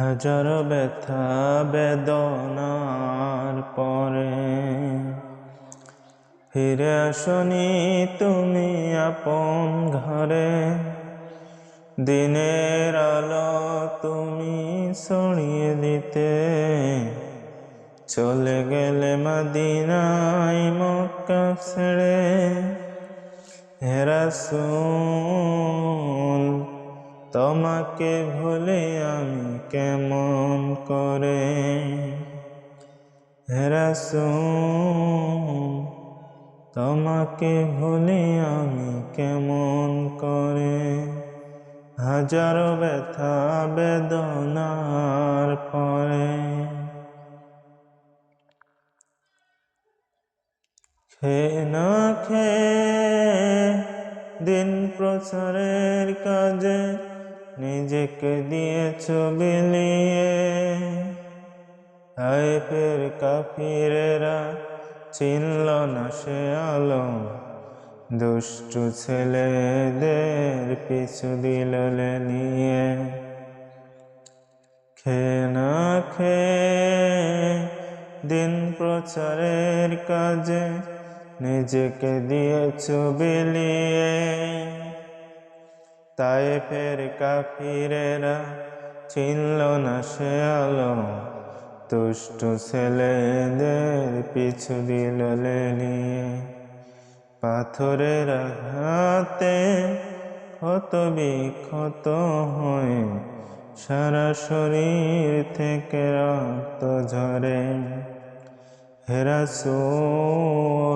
হাজার ব্যথা বেদনার পরে। ফিরে আসনি তুমি আপন ঘরে। দিনের আলো তুমি ছড়িয়ে দিতে। চলে গেলে মদিনাই মক্কা ছেড়ে। হেরাসুল তোমাকে ভুলে আমি কেমন করে? হেরাসুল তোমাকে ভুলে আমি কেমন করে? হাজারো ব্যথা বেদনার পরে। খে না খে দিন প্রচারের কাজে নিজেকে দিয়েছ বিলিয়ে হায় ফের কাফিরেরা চিনল না সে আলো। দুষ্টু ছেলেদের পিছু দিল নিয়ে খে না খে দিন প্রচারের কাজে নিজেকে দিয়েছ বিলিয়ে তাই ফের কাফিরেরা চিনল না সে আলো। দুষ্ট ছেলেদের পিছু দিল নিয়ে পাথরের হাতে ক্ষত বিক্ষত হয়ে সারা শরীর থেকে রক্ত ঝরে। হেরাসুল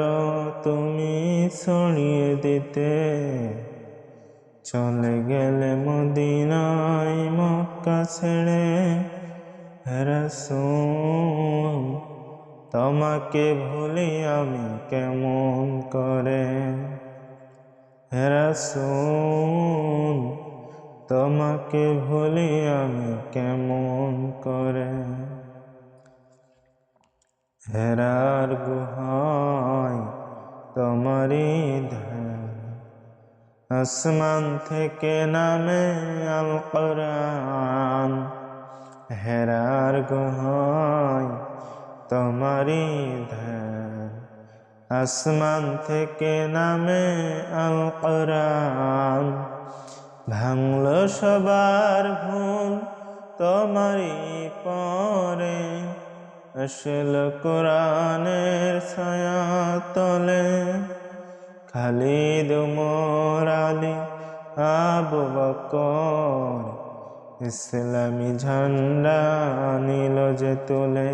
ছড়িয়ে দিতে। চলে গেলে মদিনায় মক্কা ছেড়ে রসুল, তোমাকে ভুলি আমি কেমন করে? রসুল, তোমাকে ভুলি আমি কেমন করে? হেরার গুহায় ধ্যান আসমান থেকে নামে আল কোরআন হেরার গুহায় তোমারই ধ্যান আসমান থেকে নামে আল কোরআন ভাঙল সবার ভুল তোমারই পরে। আসল কোরআনের ছায়া তলে। খালিদ মোরালি আবু বকর, ইসলামী ঝান্ডা নিল যে তুলে।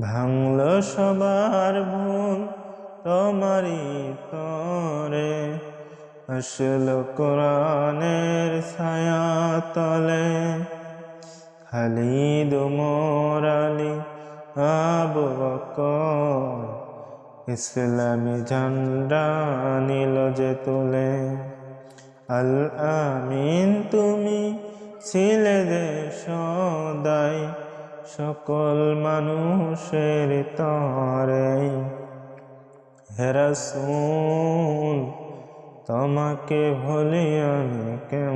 ভাঙল সবার ভুল তোমারই তরে আসল কোরআনের ছায়া তলে। খালিদ মোরালি আবু বকর, ইসলামী ঝান্ডা নিল যে তুলে। আল আমিন, তুমি ছিলে যে সকল মানুষের তরে। হেরাসুল তোমাকে ভুলি আমি কেমন